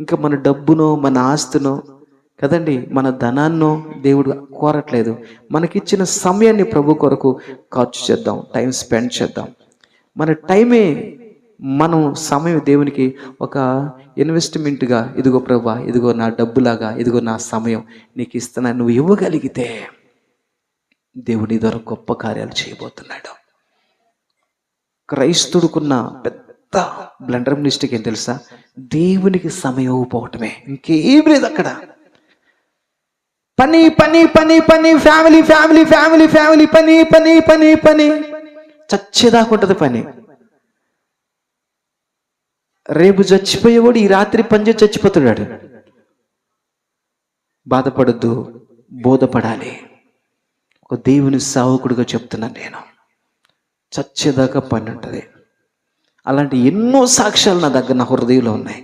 ఇంకా మన డబ్బునో మన ఆస్తునో కదండి మన ధనాన్నో దేవుడు కోరట్లేదు. మనకిచ్చిన సమయాన్ని ప్రభు కొరకు ఖర్చు చేద్దాం టైం స్పెండ్ చేద్దాం. మన టైమే మనం సమయం దేవునికి ఒక ఇన్వెస్ట్మెంట్గా ఇదిగో ప్రభా ఇదిగో నా డబ్బులాగా ఇదిగో నా సమయం నీకు ఇస్తున్నా నువ్వు ఇవ్వగలిగితే దేవుడి ద్వారా గొప్ప కార్యాలు చేయబోతున్నాడు. క్రైస్తుడుకున్న పెద్ద బ్లండర్ మిస్టేక్ ఏం తెలుసా? దేవునికి సమయం పోవటమే. ఇంకేం లేదు అక్కడ. పని పని పని పని ఫ్యామిలీ ఫ్యామిలీ ఫ్యామిలీ ఫ్యామిలీ పని పని పని పని. చచ్చేదాకా ఉంటుంది పని. రేపు చచ్చిపోయేవాడు ఈ రాత్రి పనిచేసి చచ్చిపోతున్నాడు. బాధపడద్దు బోధపడాలి. ఒక దేవుని సావకుడిగా చెప్తున్నాను నేను. చచ్చేదాకా పని ఉంటుంది. అలాంటి ఎన్నో సాక్ష్యాలు నా దగ్గర నా హృదయంలో ఉన్నాయి.